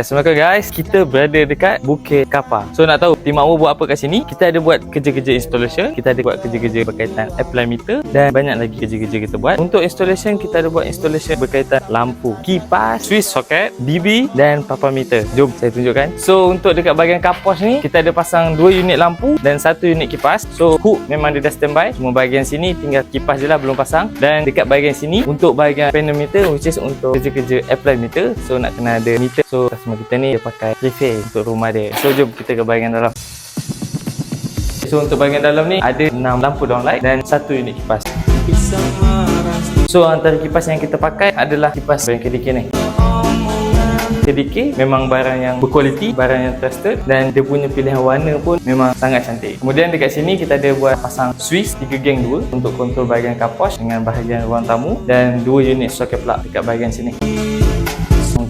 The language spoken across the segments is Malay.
Assalamualaikum guys. Kita berada dekat Bukit Kapar So nak tahu Tim Makmur buat apa kat sini? Kita ada buat kerja-kerja installation. Kita ada buat kerja-kerja berkaitan apply meter Dan banyak lagi kerja-kerja kita buat. Untuk installation Kita ada buat installation berkaitan lampu Kipas Switch socket DB Dan papa meter. Jom saya tunjukkan. So untuk dekat bahagian kapos ni Kita ada pasang 2 unit lampu Dan satu unit kipas. So hook memang dia dah standby. Cuma bahagian sini Tinggal kipas je lah belum pasang. Dan dekat bahagian sini Untuk bahagian panel meter Which is untuk kerja-kerja apply meter So nak kena ada meter. So customer kita ni dia pakai phase untuk rumah dia. So jom kita ke bahagian dalam. So untuk bahagian dalam ni ada 6 lampu downlight dan satu unit kipas. So antara kipas yang kita pakai adalah kipas brand KDK ni. KDK memang barang yang berkualiti, barang yang trusted dan dia punya pilihan warna pun memang sangat cantik. Kemudian dekat sini kita ada buat pasang switch 3 geng 2 untuk kontrol bahagian kapos dengan bahagian ruang tamu dan 2 unit socket plug dekat bahagian sini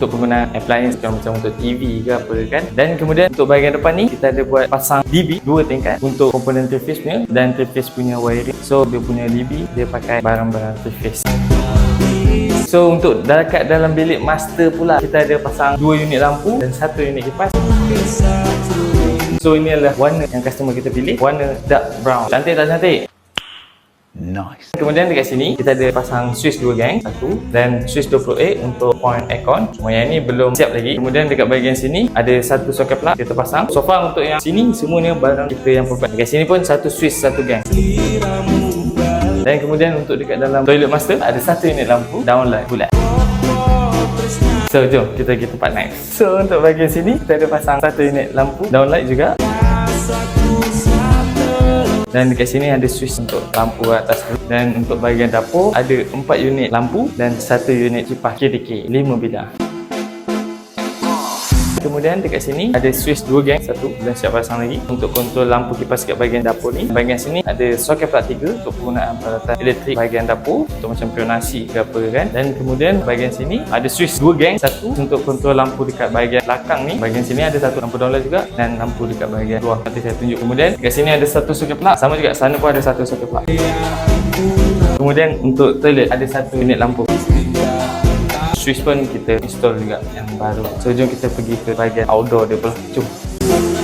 untuk penggunaan appliance macam untuk TV ke apa kan dan kemudian untuk bahagian depan ni kita ada buat pasang DB dua tingkat untuk komponen 3 phase punya dan 3 phase punya wiring so dia punya DB dia pakai barang-barang 3 phase So untuk dekat dalam bilik master pula kita ada pasang dua unit lampu dan satu unit kipas. So ini adalah warna yang customer kita pilih, warna dark brown. Cantik tak cantik? Nice. Kemudian dekat sini kita ada pasang switch 2 gang satu dan switch 28 untuk point aircon. Cuma yang ni belum siap lagi. Kemudian dekat bahagian sini ada satu socket plug kita pasang. So far untuk yang sini semuanya barang kita yang perempuan. Dekat sini pun satu switch satu gang. Dan kemudian untuk dekat dalam toilet master ada satu unit lampu downlight bulat. So jom kita pergi tempat next. So untuk bahagian sini kita ada pasang satu unit lampu downlight juga. Dan dekat sini ada switch untuk lampu atas tu. Dan untuk bahagian dapur ada 4 unit lampu dan 1 unit kipas KDK 5 bidang. Kemudian dekat sini ada switch 2 gang satu dan siap pasang lagi untuk kontrol lampu kipas kat bahagian dapur ni. Bahagian sini ada soket plug 3 untuk penggunaan peralatan elektrik bahagian dapur untuk macam pion nasi ke apa kan. Dan kemudian bahagian sini ada switch 2 gang satu untuk kontrol lampu dekat bahagian belakang ni. Bahagian sini ada satu lampu downlight juga dan lampu dekat bahagian luar. Nanti saya tunjuk. Kemudian dekat sini ada satu soket plug. Sama juga sana pun ada satu soket plug. Kemudian untuk toilet ada satu unit lampu switch pun kita install juga yang baru. So jom kita pergi ke bahagian outdoor dia pula. Jom.